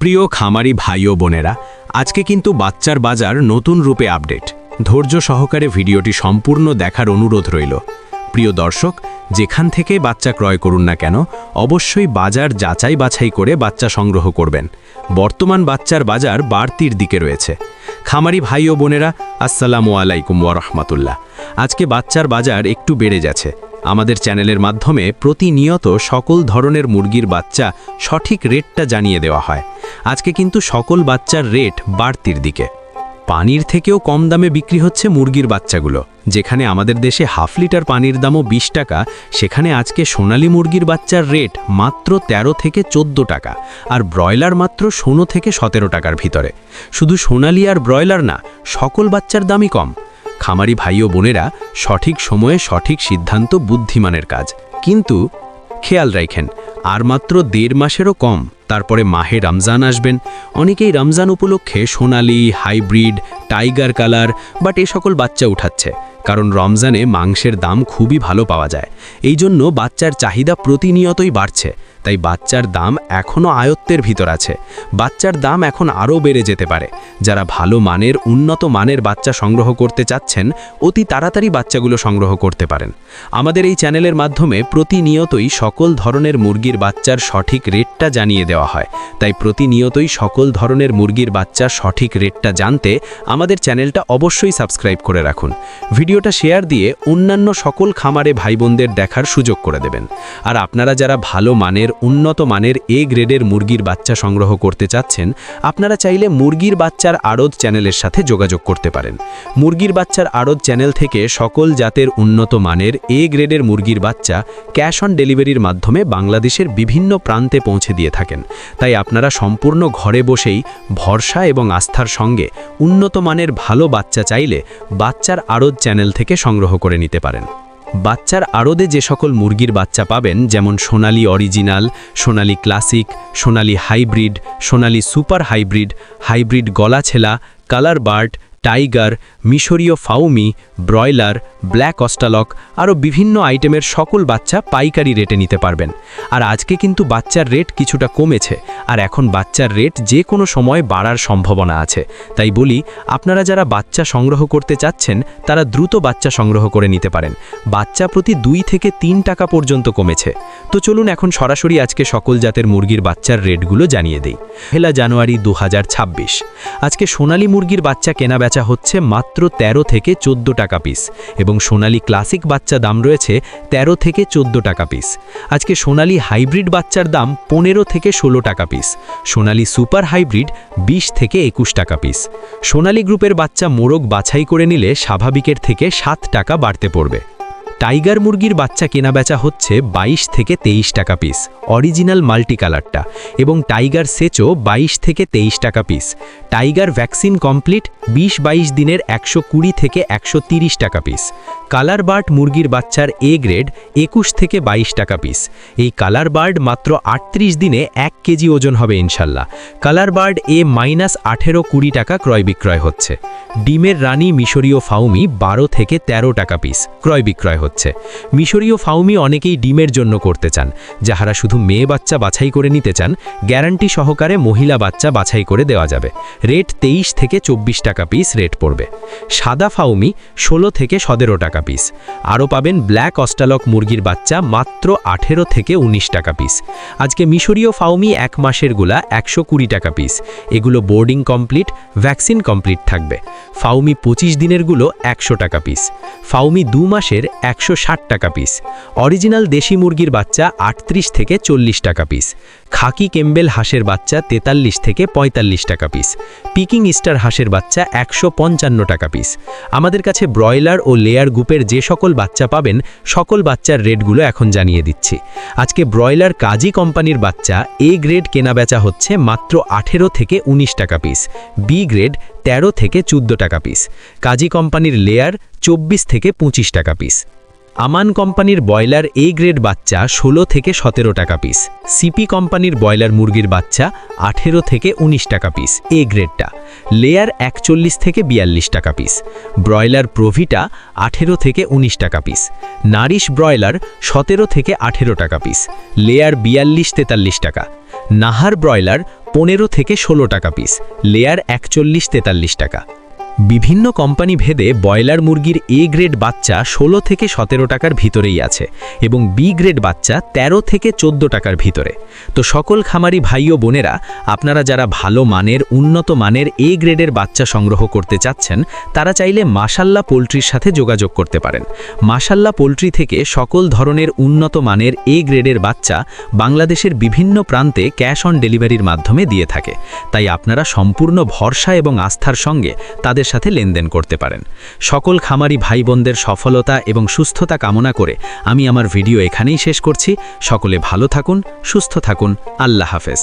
প্রিয় খামারি ভাই ও বোনেরা, আজকে কিন্তু বাচ্চার বাজার নতুন রূপে আপডেট। ধৈর্য সহকারে ভিডিওটি সম্পূর্ণ দেখার অনুরোধ রইল। প্রিয় দর্শক, যেখান থেকে বাচ্চা ক্রয় করুন না কেন, অবশ্যই বাজার যাচাই বাছাই করে বাচ্চা সংগ্রহ করবেন। বর্তমান বাচ্চার বাজার বাড়তির দিকে রয়েছে। খামারি ভাই ও বোনেরা, আসসালামু আলাইকুম ওরহমাতুল্লাহ আজকে বাচ্চার বাজার একটু বেড়ে যাচ্ছে। আমাদের চ্যানেলের মাধ্যমে প্রতিনিয়ত সকল ধরনের মুরগির বাচ্চা সঠিক রেটটা জানিয়ে দেওয়া হয়। আজকে কিন্তু সকল বাচ্চার রেট বাড়তির দিকে। পানির থেকেও কম দামে বিক্রি হচ্ছে মুরগির বাচ্চাগুলো। যেখানে আমাদের দেশে হাফ লিটার পানির দামও ২০ টাকা, সেখানে আজকে সোনালী মুরগির বাচ্চার রেট মাত্র ১৩ থেকে ১৪ টাকা আর ব্রয়লার মাত্র ষোলো থেকে সতেরো টাকার ভিতরে। শুধু সোনালি আর ব্রয়লার না, সকল বাচ্চার দামই কম। খামারি ভাই ও বোনেরা সঠিক সময়ে সঠিক সিদ্ধান্ত বুদ্ধিমানের কাজ। কিন্তু খেয়াল রাখেন, আর মাত্র দেড় মাসেরও কম, তারপরে মাহে রমজান আসবেন। অনেকেই রমজান উপলক্ষে সোনালি, হাইব্রিড, টাইগার কালার, বাট এ সকল বাচ্চা উঠাচ্ছে। কারণ রমজানে মাংসের দাম খুবই ভালো পাওয়া যায়। এই জন্য বাচ্চার চাহিদা প্রতিনিয়তই বাড়ছে। তাই বাচ্চার দাম এখনও আয়ত্তের ভিতর আছে। বাচ্চার দাম এখন আরও বেড়ে যেতে পারে। যারা ভালো মানের, উন্নত মানের বাচ্চা সংগ্রহ করতে চাচ্ছেন, অতি তাড়াতাড়ি বাচ্চাগুলো সংগ্রহ করতে পারেন। আমাদের এই চ্যানেলের মাধ্যমে প্রতিনিয়তই সকল ধরনের মুরগির বাচ্চার সঠিক রেটটা জানিয়ে দেওয়া হয়। তাই প্রতিনিয়তই সকল ধরনের মুরগির বাচ্চার সঠিক রেটটা জানতে আমাদের চ্যানেলটা অবশ্যই সাবস্ক্রাইব করে রাখুন। ভিডিওটা শেয়ার দিয়ে অন্যান্য সকল খামারে ভাই বোনদের দেখার সুযোগ করে দেবেন। আর আপনারা যারা ভালো মানের, উন্নত মানের এ গ্রেডের মুরগির বাচ্চা সংগ্রহ করতে চাচ্ছেন, আপনারা চাইলে মুরগির বাচ্চার আড়ত চ্যানেলের সাথে যোগাযোগ করতে পারেন। মুরগির বাচ্চার আড়ত চ্যানেল থেকে সকল জাতের উন্নত মানের এ গ্রেডের মুরগির বাচ্চা ক্যাশ অন ডেলিভারির মাধ্যমে বাংলাদেশের বিভিন্ন প্রান্তে পৌঁছে দিয়ে থাকেন। তাই আপনারা সম্পূর্ণ ঘরে বসেই ভরসা এবং আস্থার সঙ্গে উন্নত মানের ভালো বাচ্চা চাইলে বাচ্চার আড়ত চ্যানেল থেকে সংগ্রহ করে নিতে পারেন। বাচ্চার আড়দে যে সকল মুরগির বাচ্চা পাবেন, যেমন সোনালি অরিজিনাল সোনালি ক্লাসিক সোনালি হাইব্রিড সোনালি সুপার হাইব্রিড হাইব্রিড গলাছেলা কালার বার্ড টাইগার মিশরীয় ফাউমি, ব্রয়লার, ব্ল্যাক অস্টালক আরও বিভিন্ন আইটেমের সকল বাচ্চা পাইকারি রেটে নিতে পারবেন। আর আজকে কিন্তু বাচ্চার রেট কিছুটা কমেছে, আর এখন বাচ্চার রেট যে কোনো সময় বাড়ার সম্ভাবনা আছে। তাই বলি, আপনারা যারা বাচ্চা সংগ্রহ করতে চাচ্ছেন, তারা দ্রুত বাচ্চা সংগ্রহ করে নিতে পারেন। বাচ্চা প্রতি দুই থেকে তিন টাকা পর্যন্ত কমেছে। তো চলুন এখন সরাসরি আজকে সকল জাতের মুরগির বাচ্চার রেটগুলো জানিয়ে দিই। হেলা জানুয়ারি দু হাজার ছাব্বিশ। আজকে সোনালী মুরগির বাচ্চা কেনা বেচা হচ্ছে মাত্র ১৩ থেকে ১৪ টাকা পিস এবং সোনালি ক্লাসিক বাচ্চা দাম রয়েছে ১৩ থেকে ১৪ টাকা পিস আজকে সোনালি হাইব্রিড বাচ্চার দাম পনেরো থেকে ১৬ টাকা পিস সোনালি সুপার হাইব্রিড ২০ থেকে একুশ টাকা পিস সোনালি গ্রুপের বাচ্চা মোরগ বাছাই করে নিলে স্বাভাবিকের থেকে সাত টাকা বাড়তে পড়বে। টাইগার মুরগির বাচ্চা কেনা বেচা হচ্ছে ২২ থেকে তেইশ টাকা পিস, অরিজিনাল মাল্টি কালারটা, এবং টাইগার সেচও ২২ থেকে তেইশ টাকা পিস। টাইগার ভ্যাকসিন কমপ্লিট ২০ ২২ দিনের একশো কুড়ি থেকে একশো টাকা পিস। কালার বার্ড মুরগির বাচ্চার এ গ্রেড একুশ থেকে ২২ টাকা পিস। এই কালার বার্ড মাত্র আটত্রিশ দিনে এক কেজি ওজন হবে ইনশাল্লাহ। কালার বার্ড এ মাইনাস আঠেরো কুড়ি টাকা ক্রয় বিক্রয় হচ্ছে। ডিমের রানী মিশরীয় ফাউমি বারো থেকে ১৩ টাকা পিস ক্রয় বিক্রয় মিশরীয় ফাউমি অনেকেই ডিমের জন্য করতে চান। যাহারা শুধু মেয়ে বাচ্চা বাছাই করে নিতে চান, গ্যারান্টি সহকারে মহিলা বাচ্চা বাছাই করে দেওয়া যাবে। রেট তেইশ থেকে চব্বিশ টাকা পিস রেট পড়বে। সাদা ফাউমি ষোলো থেকে সতেরো টাকা পিস আরও পাবেন ব্ল্যাক অস্টালক মুরগির বাচ্চা মাত্র আঠেরো থেকে ১৯ টাকা পিস আজকে মিশরীয় ফাউমি এক মাসেরগুলা একশো কুড়ি টাকা পিস এগুলো বোর্ডিং কমপ্লিট ভ্যাকসিন কমপ্লিট থাকবে। ফাউমি পঁচিশ দিনেরগুলো একশো টাকা পিস ফাউমি দু মাসের একশো ষাট টাকা পিস অরিজিনাল দেশি মুরগির বাচ্চা আটত্রিশ থেকে চল্লিশ টাকা পিস খাকি কেম্বেল হাঁসের বাচ্চা তেতাল্লিশ থেকে পঁয়তাল্লিশ টাকা পিস পিকিং স্টার হাঁসের বাচ্চা একশো পঞ্চান্ন টাকা পিস আমাদের কাছে ব্রয়লার ও লেয়ার গ্রুপের যে সকল বাচ্চা পাবেন, সকল বাচ্চার রেটগুলো এখন জানিয়ে দিচ্ছি। আজকে ব্রয়লার কাজী কোম্পানির বাচ্চা এ গ্রেড কেনা বেচা হচ্ছে মাত্র আঠেরো থেকে ১৯ টাকা পিস বি গ্রেড ১৩ থেকে ১৪ টাকা পিস কাজী কোম্পানির লেয়ার চব্বিশ থেকে ২৫ টাকা পিস আমান কোম্পানির বয়লার এ গ্রেড বাচ্চা ১৬ থেকে সতেরো টাকা পিস সিপি কোম্পানির বয়লার মুরগির বাচ্চা আঠেরো থেকে ১৯ টাকা পিস এ গ্রেডটা। লেয়ার একচল্লিশ থেকে বিয়াল্লিশ টাকা পিস ব্রয়লার প্রভিটা আঠেরো থেকে ১৯ টাকা পিস নারিশ ব্রয়লার সতেরো থেকে আঠেরো টাকা পিস লেয়ার বিয়াল্লিশ তেতাল্লিশ টাকা। নাহার ব্রয়লার পনেরো থেকে ষোলো টাকা পিস লেয়ার একচল্লিশ তেতাল্লিশ টাকা। বিভিন্ন কোম্পানি ভেদে ব্রয়লার মুরগির এ গ্রেড বাচ্চা ষোলো থেকে সতেরো টাকার ভিতরেই আছে এবং বি গ্রেড বাচ্চা ১৩ থেকে চোদ্দ টাকার ভিতরে। তো সকল খামারি ভাই ও বোনেরা, আপনারা যারা ভালো মানের, উন্নত মানের এ গ্রেডের বাচ্চা সংগ্রহ করতে চাচ্ছেন, তারা চাইলে মাসাল্লা পোলট্রির সাথে যোগাযোগ করতে পারেন। মাসাল্লা পোলট্রি থেকে সকল ধরনের উন্নত মানের এ গ্রেডের বাচ্চা বাংলাদেশের বিভিন্ন প্রান্তে ক্যাশ অন ডেলিভারির মাধ্যমে দিয়ে থাকে। তাই আপনারা সম্পূর্ণ ভরসা এবং আস্থার সঙ্গে তাদের সাথে লেনদেন করতে পারেন। সকল খামারি ভাই বোনদের সফলতা এবং সুস্থতা কামনা করে আমি আমার ভিডিও এখানেই শেষ করছি। সকলে ভালো থাকুন, সুস্থ থাকুন। আল্লাহ হাফেজ।